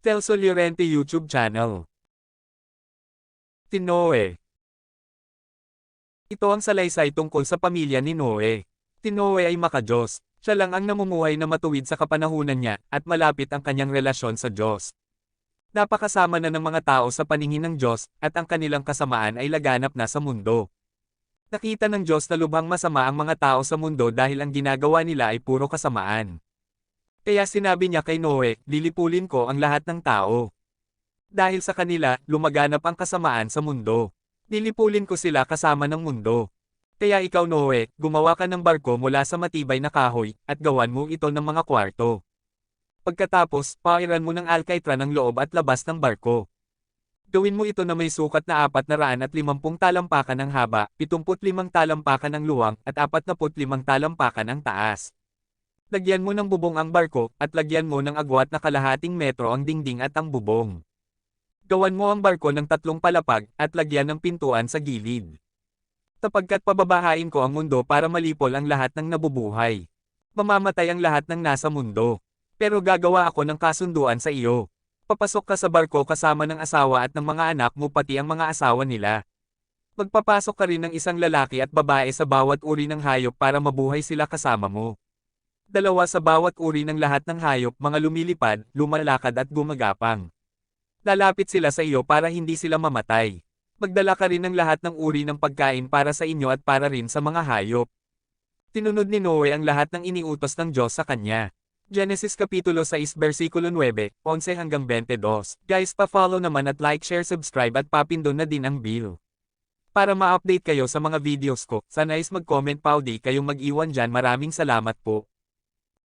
Telso Llorente YouTube channel. Tinoe Ito ang salaysay tungkol sa pamilya ni Noe. Tinoe ay makajos. Siya lang ang namumuhay na matuwid sa kapanahunan niya at malapit ang kanyang relasyon sa Diyos. Napakasama na ng mga tao sa paningin ng Diyos at ang kanilang kasamaan ay laganap na sa mundo. Nakita ng Diyos na lubhang masama ang mga tao sa mundo dahil ang ginagawa nila ay puro kasamaan. Kaya sinabi niya kay Noe, lilipulin ko ang lahat ng tao. Dahil sa kanila, lumaganap ang kasamaan sa mundo. Lilipulin ko sila kasama ng mundo. Kaya ikaw Noe, gumawa ka ng barko mula sa matibay na kahoy, at gawan mo ito ng mga kwarto. Pagkatapos, pairan mo ng alkaitra ng loob at labas ng barko. Gawin mo ito na may sukat na 450 talampakan ng haba, 75 talampakan ng luwang, at 45 talampakan ng taas. Lagyan mo ng bubong ang barko, at lagyan mo ng agwat na kalahating metro ang dingding at ang bubong. Gawan mo ang barko ng tatlong palapag, at lagyan ng pintuan sa gilid. Tapagkat pababahain ko ang mundo para malipol ang lahat ng nabubuhay. Mamamatay ang lahat ng nasa mundo. Pero gagawa ako ng kasunduan sa iyo. Papasok ka sa barko kasama ng asawa at ng mga anak mo pati ang mga asawa nila. Magpapasok ka rin ng isang lalaki at babae sa bawat uri ng hayop para mabuhay sila kasama mo. Dalawa sa bawat uri ng lahat ng hayop mga lumilipad, lumalakad at gumagapang. Lalapit sila sa iyo para hindi sila mamatay. Magdala ka rin ng lahat ng uri ng pagkain para sa inyo at para rin sa mga hayop. Tinunod ni Noe ang lahat ng iniutos ng Diyos sa kanya. Genesis Kapitulo 6 versikulo 9, 11 hanggang 22. Guys pa-follow naman at like, share, subscribe at papindon na din ang bell. Para ma-update kayo sa mga videos ko, sana is mag-comment pa o di kayong mag-iwan dyan maraming salamat po.